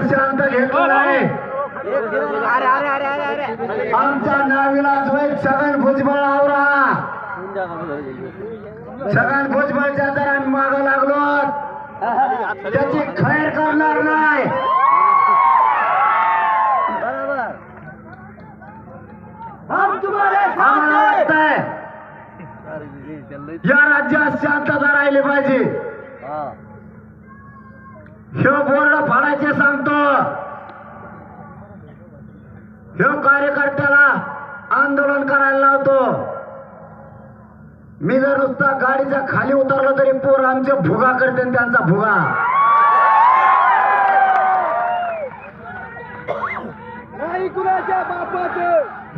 जर शांत घेतलं नाही अरे अरे अरे अरे अरे. आमचा नाविलाज होईल छगन भुजबळ आवरा. छगन भुजबळच्या जर आम्ही मागं लागलो त्याची खैर करणार नाही. आम्हाला. वाटतंय या राज्यात शांतता राहिली पाहिजे. हा. ह्यो फाडायचे सांगतो. ह्यो कार्यकर्त्याला आंदोलन करायला लावतो. मी जर नुसता गाडीच्या खाली उतरलो तरी पोर आमचे भुगा करते त्यांचा भुगा.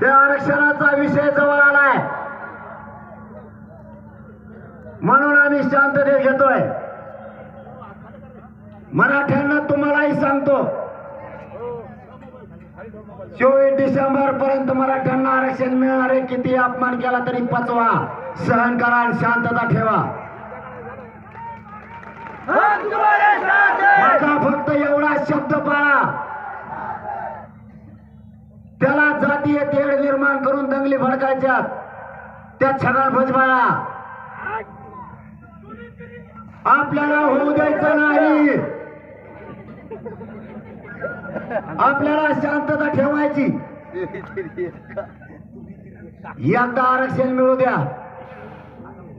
त्या आरक्षणाचा विषय जवळ आलाय. म्हणून आम्ही शांततेत घेतोय. मराठ्यांना तुम्हालाही सांगतो. चोवीस डिसेंबर पर्यंत मराठ्यांना आरक्षण मिळणार आहे. किती अपमान केला तरी पचवा. सहन करा आणि शांतता ठेवा. माझा फक्त एवढा शब्द पाळा. त्याला जातीय तेढ निर्माण करून दंगली भडकायच्यात. त्या छगाळ भजबाळा आपल्याला होऊ द्यायचं नाही. आपल्याला शांतता ठेवायची. एकदा आरक्षण मिळू द्या.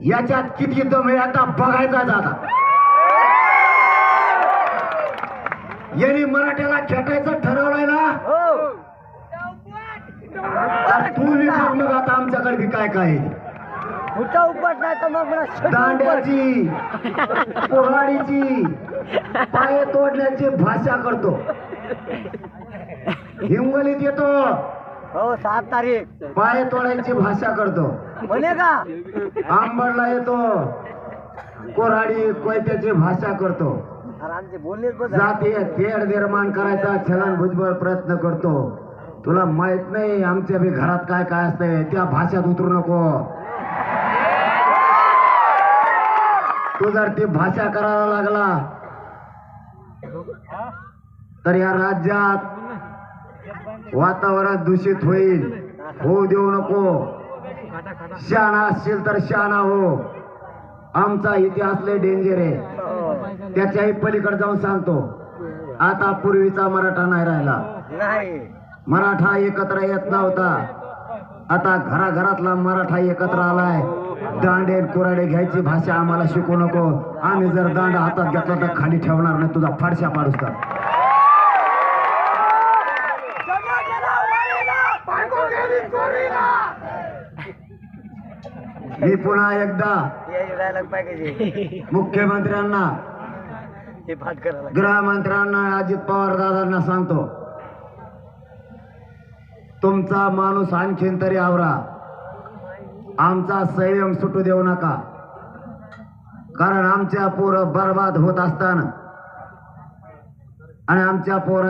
याच्यात किती दम आहे आता बघायचाच आता यांनी मराठ्याला खेटायचं ठरवलंय ना? हो. तू बघ मग आता आमच्याकडे काय काय मोठा उपवास नाही तर मग. दांड्याची पोहाडीची पाय तोडण्याची भाषा करतो. हिंगोलीत येतो. हो सात तारीख. पाय तोडायची भाषा करतो. म्हणे का? आंबडला येतो. कोराडी कोयत्याची भाषा करतो. अरे आमचे बोललेच बघ जातीय तेढ निर्माण करायचा छगन भुजबळ प्रयत्न करतो. तुला माहीत नाही आमच्या बी घरात काय काय असतंय त्या भाषेत उतरू नको. तू जर ती भाषा करायला लागला तर या राज्यात वातावरण दूषित होईल. होऊ देऊ नको. शहाणा असशील तर शहाणा हो. आमचा इतिहास लय डेंजर आहे. त्याच्याही पलीकडे जाऊन सांगतो. आता पूर्वीचा मराठा नाही राहिला. नाही. मराठा एकत्र येत नव्हता. आता घराघरातला मराठा एकत्र आलाय. दांडे कुराडे घ्यायची भाषा आम्हाला शिकू नको. आम्ही जर दांड हातात घेतला तर खाली ठेवणार नाही तुझा फाडशा पाडूस तर. मी पुन्हा एकदा मुख्यमंत्र्यांना गृहमंत्र्यांना अजित पवार दादांना सांगतो तुमचा माणूस आणखीन तरी आवरा. आमचा संयम सुटू देऊ नका. कारण आमच्या पोरं बर्बाद होत असताना आणि आमच्या पोर